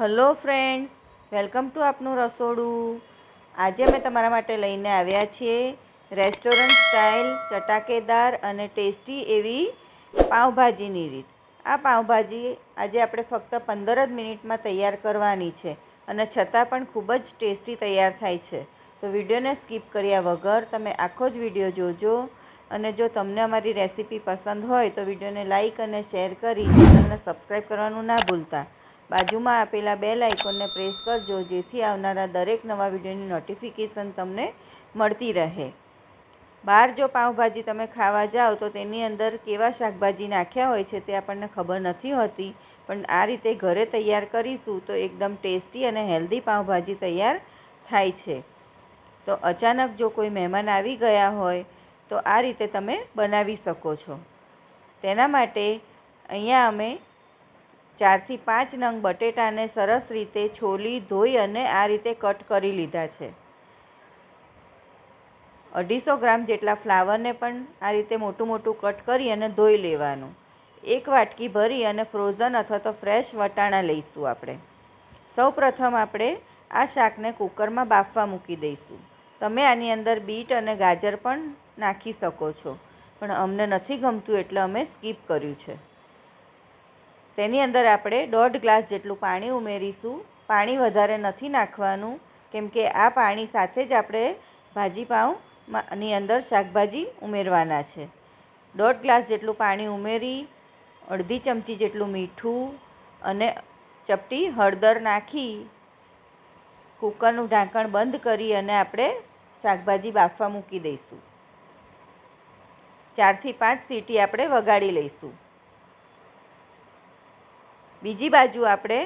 Hello friends welcome to આપનું રસોડું. આજે અમે તમારા માટે લઈને આવ્યા છીએ રેસ્ટોરન્ટ સ્ટાઇલ ચટાકેદાર અને ટેસ્ટી એવી પાઉંભાજીની રીત. આ પાઉંભાજી આજે આપણે ફક્ત પંદર જ મિનિટમાં તૈયાર કરવાની છે અને છતાં પણ ખૂબ જ ટેસ્ટી તૈયાર થાય છે. તો વિડીયોને સ્કીપ કર્યા વગર તમે આખો જ વીડિયો જોજો અને જો તમને અમારી રેસીપી પસંદ હોય તો વિડીયોને લાઇક અને શેર કરી ચેનલને સબસ્ક્રાઈબ કરવાનું ના ભૂલતા. બાજુમાં આપેલા બેલ આઇકોનને પ્રેસ કરજો જેથી આવનારા દરેક નવા વિડીયોની નોટિફિકેશન તમને મળતી રહે. બહાર જો પાઉંભાજી તમે ખાવા જાઓ તો તેની અંદર કેવા શાકભાજી નાખ્યા હોય છે તે આપણને ખબર નથી હોતી, પણ આ રીતે ઘરે તૈયાર કરીશું તો એકદમ ટેસ્ટી અને હેલ્ધી પાઉંભાજી તૈયાર થાય છે. તો અચાનક જો કોઈ મહેમાન આવી ગયા હોય તો આ રીતે તમે બનાવી શકો છો. તેના માટે અહીંયા અમે ચારથી પાંચ નંગ બટેટાને સરસ રીતે છોલી ધોઈ અને આ રીતે કટ કરી લીધા છે. અઢીસો ગ્રામ જેટલા ફ્લાવરને પણ આ રીતે મોટું મોટું કટ કરી અને ધોઈ લેવાનું. એક વાટકી ભરી અને ફ્રોઝન અથવા તો ફ્રેશ વટાણા લઈશું આપણે. સૌ પ્રથમ આપણે આ શાકને કુકરમાં બાફવા મૂકી દઈશું. તમે આની અંદર બીટ અને ગાજર પણ નાખી શકો છો. પણ અમને નથી ગમતું એટલે અમે સ્કીપ કર્યું છે. તેની અંદર આપણે દોઢ ગ્લાસ જેટલું પાણી ઉમેરીશું. પાણી વધારે નથી નાખવાનું, કેમ કે આ પાણી સાથે જ આપણે ભાજી પાઉંની અંદર શાકભાજી ઉમેરવાના છે. દોઢ ગ્લાસ જેટલું પાણી ઉમેરી, અડધી ચમચી જેટલું મીઠું અને ચપટી હળદર નાખી, કુકરનું ઢાંકણ બંધ કરી અને આપણે શાકભાજી બાફવા મૂકી દઈશું. ચારથી પાંચ સીટી આપણે વગાડી લઈશું. બીજી બાજુ આપણે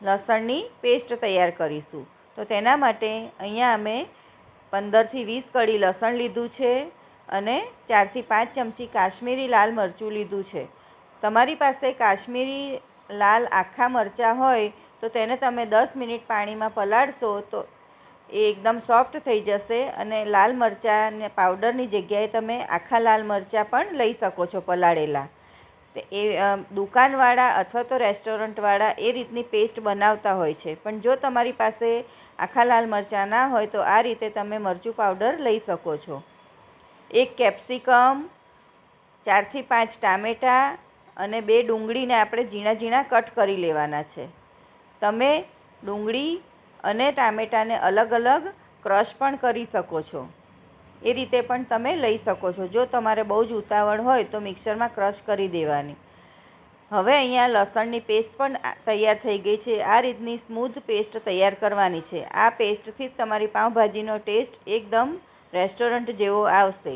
લસણની પેસ્ટ તૈયાર કરીશું. તો તેના માટે અહીંયા અમે પંદરથી વીસ કળી લસણ લીધું છે અને ચારથી પાંચ ચમચી કાશ્મીરી લાલ મરચું લીધું છે. તમારી પાસે કાશ્મીરી લાલ આખા મરચાં હોય તો તેને તમે દસ મિનિટ પાણીમાં પલાળશો તો એ એકદમ સોફ્ટ થઈ જશે અને લાલ મરચાંને પાવડરની જગ્યાએ તમે આખા લાલ મરચાં પણ લઈ શકો છો પલાળેલા. એ દુકાનવાળા અથવા તો રેસ્ટોરન્ટવાળા એ રીતની પેસ્ટ બનાવતા હોય છે. પણ જો તમારી પાસે આખા લાલ મરચાં ના હોય તો આ રીતે તમે મરચું પાવડર લઈ શકો છો. એક કેપ્સિકમ, ચારથી પાંચ ટામેટાં અને બે ડુંગળીને આપણે ઝીણા ઝીણા કટ કરી લેવાના છે. તમે ડુંગળી અને ટામેટાને અલગ અલગ ક્રશ પણ કરી શકો છો. એ રીતે પણ તમે લઈ શકો છો. જો તમારે બહુ જ ઉતાવળ હોય તો મિક્સરમાં ક્રશ કરી દેવાની. હવે અહીંયા લસણની પેસ્ટ પણ તૈયાર થઈ ગઈ છે. આ રીતની સ્મૂથ પેસ્ટ તૈયાર કરવાની છે. આ પેસ્ટથી જ તમારી પાઉંભાજીનો ટેસ્ટ એકદમ રેસ્ટોરન્ટ જેવો આવશે.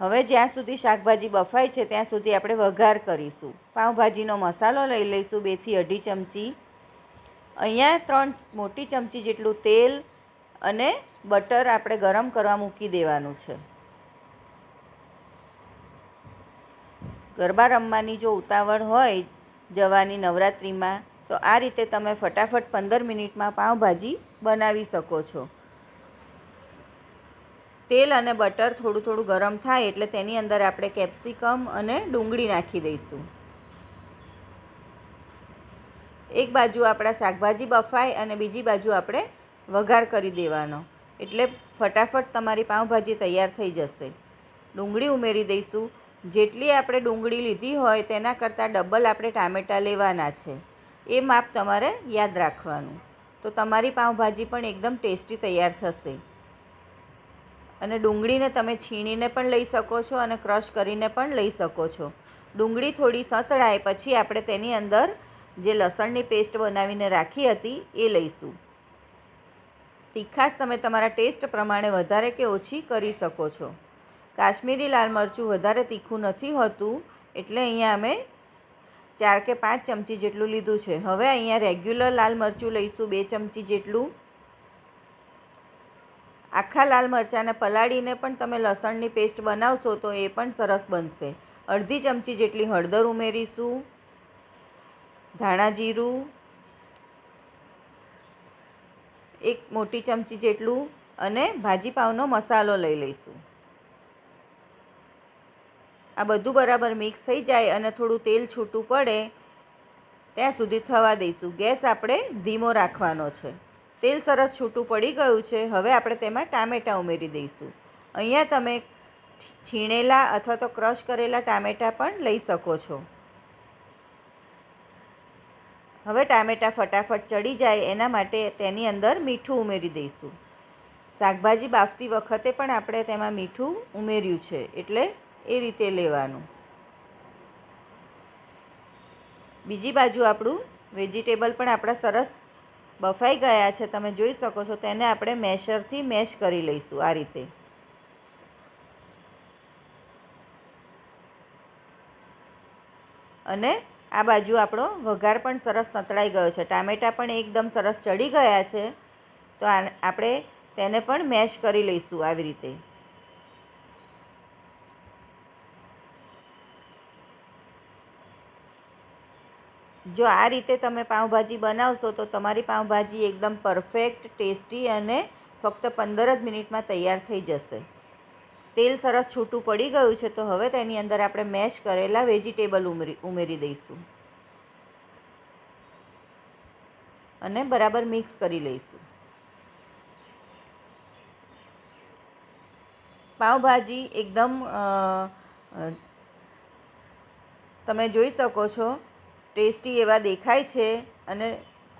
હવે જ્યાં સુધી શાકભાજી બફાય છે, ત્યાં સુધી આપણે વઘાર કરીશું. પાઉંભાજીનો મસાલો લઈ લઈશું, બેથી અઢી ચમચી. અહીંયા ત્રણ મોટી ચમચી જેટલું તેલ અને બટર આપણે ગરમ કરવા મૂકી દેવાનું છે. ગરબા રમવાની જો ઉતાવળ હોય જવાની નવરાત્રિમાં, તો આ રીતે તમે ફટાફટ પંદર મિનિટમાં પાઉંભાજી બનાવી શકો છો. તેલ અને બટર થોડું થોડું ગરમ થાય એટલે તેની અંદર આપણે કેપ્સિકમ અને ડુંગળી નાખી દઈશું. એક બાજુ આપણા શાકભાજી બફાય અને બીજી બાજુ આપણે વઘાર કરી દેવાનો. એટલે ફટાફટ તમારી પાઉંભાજી તૈયાર થઈ જશે. ડુંગળી ઉમેરી દઈશું. જેટલી આપણે ડુંગળી લીધી હોય તેના કરતાં ડબલ આપણે ટામેટાં લેવાના છે. એ માપ તમારે યાદ રાખવાનું. તો તમારી પાઉંભાજી પણ એકદમ ટેસ્ટી તૈયાર થશે. અને ડુંગળીને તમે છીણીને પણ લઈ શકો છો અને ક્રશ કરીને પણ લઈ શકો છો. ડુંગળી થોડી સતળાય પછી આપણે તેની અંદર જે લસણની પેસ્ટ બનાવીને રાખી હતી એ લઈશું. તીખાશ તમે તમારા ટેસ્ટ પ્રમાણે વધારે કે ઓછી કરી શકો છો. કાશ્મીરી લાલ મરચું વધારે તીખું નથી હોતું, એટલે અહીંયા અમે ચાર કે પાંચ ચમચી જેટલું લીધું છે. હવે અહીંયા રેગ્યુલર લાલ મરચું લઈશું, બે ચમચી જેટલું. આખા લાલ મરચાંને પલાળીને પણ તમે લસણની પેસ્ટ બનાવશો તો એ પણ સરસ બનશે. અડધી ચમચી જેટલી હળદર ઉમેરીશું, ધાણા જીરું એક મોટી ચમચી જેટલું અને ભાજી મસાલો લઈ લઈશું. આ બધું બરાબર મિક્સ થઈ જાય અને થોડું તેલ છૂટું પડે ત્યાં સુધી થવા દઈશું. ગેસ આપણે ધીમો રાખવાનો છે. તેલ સરસ છૂટું પડી ગયું છે. હવે આપણે તેમાં ટામેટાં ઉમેરી દઈશું. અહીંયા તમે છીણેલા અથવા તો ક્રશ કરેલા ટામેટાં પણ લઈ શકો છો. હવે ટામેટાં ફટાફટ ચડી જાય એના માટે તેની અંદર મીઠું ઉમેરી દઈશું. શાકભાજી બાફતી વખતે પણ આપણે તેમાં મીઠું ઉમેર્યું છે, એટલે એ રીતે લેવાનું. બીજી બાજુ આપણું વેજીટેબલ પણ આપણા સરસ બફાઈ ગયા છે, તમે જોઈ શકો છો, તેને આપણે મેશરથી મેશ કરી લઈશું આ રીતે. અને આ બાજુ આપણો વઘાર પણ સરસ સંતળાઈ ગયો છે. ટામેટાં પણ એકદમ સરસ ચડી ગયા છે. તો આપણે તેને પણ મેશ કરી લઈશું આવી રીતે. જો આ રીતે તમે પાઉંભાજી બનાવશો તો તમારી પાઉંભાજી એકદમ પરફેક્ટ ટેસ્ટી અને ફક્ત પંદર જ મિનિટમાં તૈયાર થઈ જશે. તેલ સરસ છૂટું પડી ગયું છે, તો હવે તેની અંદર આપણે મેશ કરેલા વેજીટેબલ ઉમેરી ઉમેરી દઈશું. અને બરાબર મિક્સ કરી લઈશું. પાવભાજી એકદમ તમે જોઈ શકો છો, ટેસ્ટી એવા દેખાય છે અને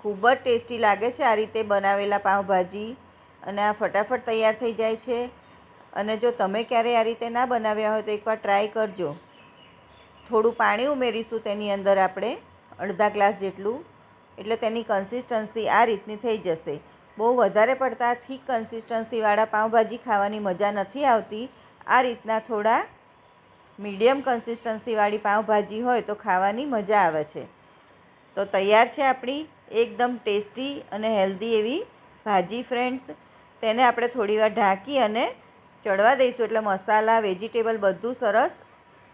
ખૂબ જ ટેસ્ટી લાગે છે આ રીતે બનાવેલા પાઉંભાજી. અને આ ફટાફટ તૈયાર થઈ જાય છે. અને જો તમે ક્યારેય આ રીતે ના બનાવ્યા હોય તો એકવાર ટ્રાય કરજો. થોડું પાણી ઉમેરીશું તેની અંદર આપણે, અડધા ગ્લાસ જેટલું. એટલે તેની કન્સિસ્ટન્સી આ રીતની થઈ જશે. બહુ વધારે પડતા થીક કન્સિસ્ટન્સીવાળા પાઉંભાજી ખાવાની મજા નથી આવતી. આ રીતના થોડા મીડિયમ કન્સિસ્ટન્સીવાળી પાઉંભાજી હોય તો ખાવાની મજા આવે છે. તો તૈયાર છે આપણી એકદમ ટેસ્ટી અને હેલ્ધી એવી ભાજી ફ્રેન્ડ્સ તેને આપણે થોડીવાર ઢાંકી અને ચડવા દઈશું એટલે મસાલા વેજીટેબલ બધું સરસ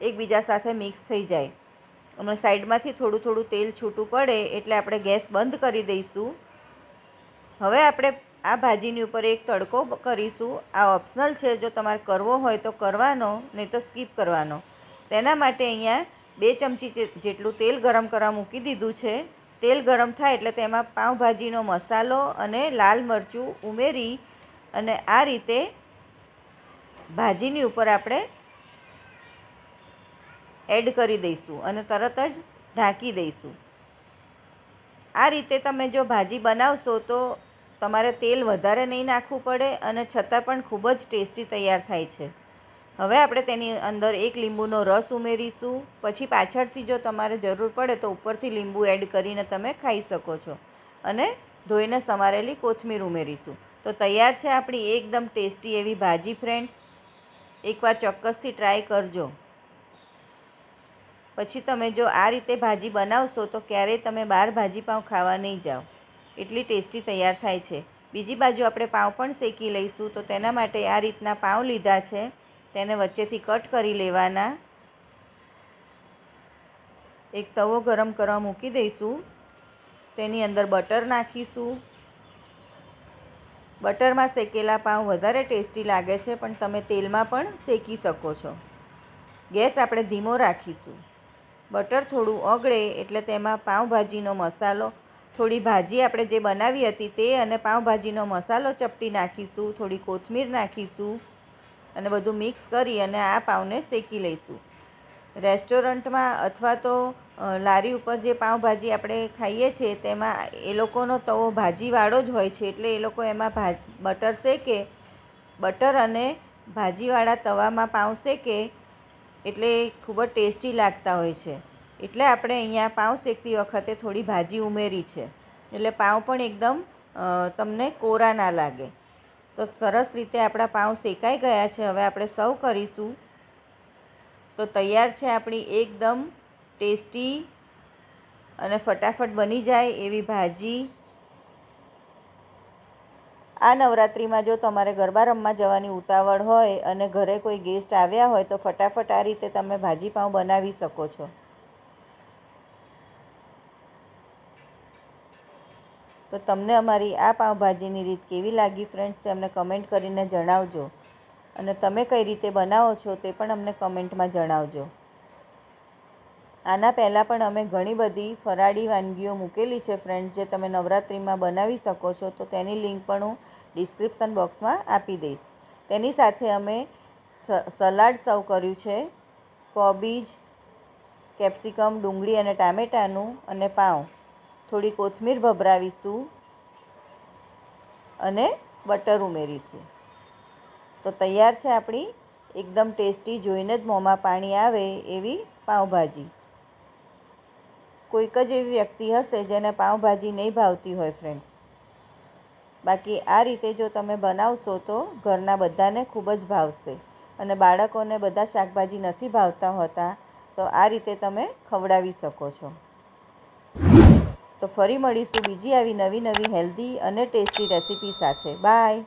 એકબીજા સાથે મિક્સ થઈ જાય. અને સાઈડમાંથી થોડું થોડું તેલ છૂટું પડે એટલે આપણે ગેસ બંધ કરી દઈશું. હવે આપણે આ ભાજીની ઉપર એક તડકો કરીશું. આ ઓપ્શનલ છે, જો તમારે કરવો હોય તો કરવાનો, નહીં તો સ્કીપ કરવાનો. તેના માટે અહીંયા બે ચમચી જેટલું તેલ ગરમ કરવા મૂકી દીધું છે. તેલ ગરમ થાય એટલે તેમાં પાઉંભાજીનો મસાલો અને લાલ મરચું ઉમેરી અને આ રીતે ભાજીની ઉપર આપણે એડ કરી દઈશું અને તરત જ ઢાંકી દઈશું. આ રીતે તમે જો ભાજી બનાવશો તો તમારે તેલ વધારે નહીં નાખવું પડે અને છતાં પણ ખૂબ જ ટેસ્ટી તૈયાર થાય છે. હવે આપણે તેની અંદર એક લીંબુનો રસ ઉમેરીશું. પછી પાછળથી જો તમારે જરૂર પડે તો ઉપરથી લીંબુ એડ કરીને તમે ખાઈ શકો છો. અને ધોઈને સમારેલી કોથમીર ઉમેરીશું. તો તૈયાર છે આપણી એકદમ ટેસ્ટી એવી ભાજી ફ્રેન્ડ્સ એકવાર ચોક્કસથી ટ્રાય કરજો. પછી તમે જો આ રીતે ભાજી બનાવશો તો ક્યારેય તમે બહાર ભાજી પાઉં ખાવા નહીં જાઓ. એટલી ટેસ્ટી તૈયાર થાય છે. બીજી બાજુ આપણે પાઉં પણ શેકી લઈશું તો તેના માટે આ રીતના પાઉં લીધા છે. તેને વચ્ચેથી કટ કરી લેવાના. એક તવો ગરમ કરવા મૂકી દઈશું. તેની અંદર બટર નાખીશું. બટરમાં શેકેલા પાઉં વધારે ટેસ્ટી લાગે છે, પણ તમે તેલમાં પણ શેકી શકો છો. ગેસ આપણે ધીમો રાખીશું. બટર થોડું ઓગળે એટલે તેમાં પાઉંભાજીનો મસાલો, થોડી ભાજી આપણે જે બનાવી હતી તે અને પાઉંભાજીનો મસાલો ચપટી નાખીશું, થોડી કોથમીર નાખીશું અને બધું મિક્સ કરી અને આ પાઉંને શેકી લઈશું. રેસ્ટોરન્ટમાં અથવા તો લારી ઉપર જે પાઉંભાજી આપણે ખાઈએ છીએ, તેમાં એ લોકોનો તવો ભાજીવાળો જ હોય છે, એટલે એ લોકો એમાં બટર શેકે, બટર અને ભાજીવાળા તવામાં પાઉં શેકે, એટલે ખૂબ જ ટેસ્ટી લાગતા હોય છે. એટલે આપણે અહીંયા પાઉં શેકતી વખતે થોડી ભાજી ઉમેરી છે. એટલે પાઉં પણ એકદમ તમને કોરા ના લાગે. તો સરસ રીતે આપણા પાઉં શેકાઈ ગયા છે, હવે આપણે સર્વ કરીશું. તો તૈયાર છે આપણી એકદમ ટેસ્ટી અને ફટાફટ બની જાય એવી ભાજી. આ નવરાત્રિમાં જો તમારે ગરબા રમવા જવાની ઉતાવળ હોય અને ઘરે કોઈ ગેસ્ટ આવ્યા હોય તો ફટાફટ આ રીતે તમે ભાજી પાઉં બનાવી શકો છો. તો તમને અમારી આ પાઉંભાજીની રીત કેવી લાગી ફ્રેન્ડ્સ તે અમને કમેન્ટ કરીને જણાવજો. અને તમે કઈ રીતે બનાવો છો તે પણ અમને કમેન્ટમાં જણાવજો. આના પહેલાં પણ અમે ઘણી બધી ફરાળી વાનગીઓ મૂકેલી છે ફ્રેન્ડ્સ જે તમે નવરાત્રિમાં બનાવી શકો છો, તો તેની લિંક પણ હું ડિસ્ક્રિપ્શન બોક્સમાં આપી દઈશ. તેની સાથે અમે સલાડ સર્વ કર્યું છે, કોબીજ, કેપ્સિકમ, ડુંગળી અને ટામેટાનું અને પાઉં. થોડી કોથમીર ભભરાવીશું અને બટર ઉમેરીશું. તો તૈયાર છે આપણી, એકદમ ટેસ્ટી, જોઈને જ મોંમાં પાણી આવે એવી પાઉંભાજી. કોઈક જ એવી વ્યક્તિ હશે જેને પાઉંભાજી નહીં ભાવતી હોય ફ્રેન્ડ્સ બાકી આ રીતે જો તમે બનાવશો તો ઘરના બધાને ખૂબ જ ભાવશે અને બાળકોને બધા શાકભાજી નથી ભાવતા હોતા, તો આ રીતે તમે ખવડાવી શકો છો. તો ફરી મળીશું બીજી આવી નવી નવી હેલ્ધી અને ટેસ્ટી રેસીપી સાથે. બાય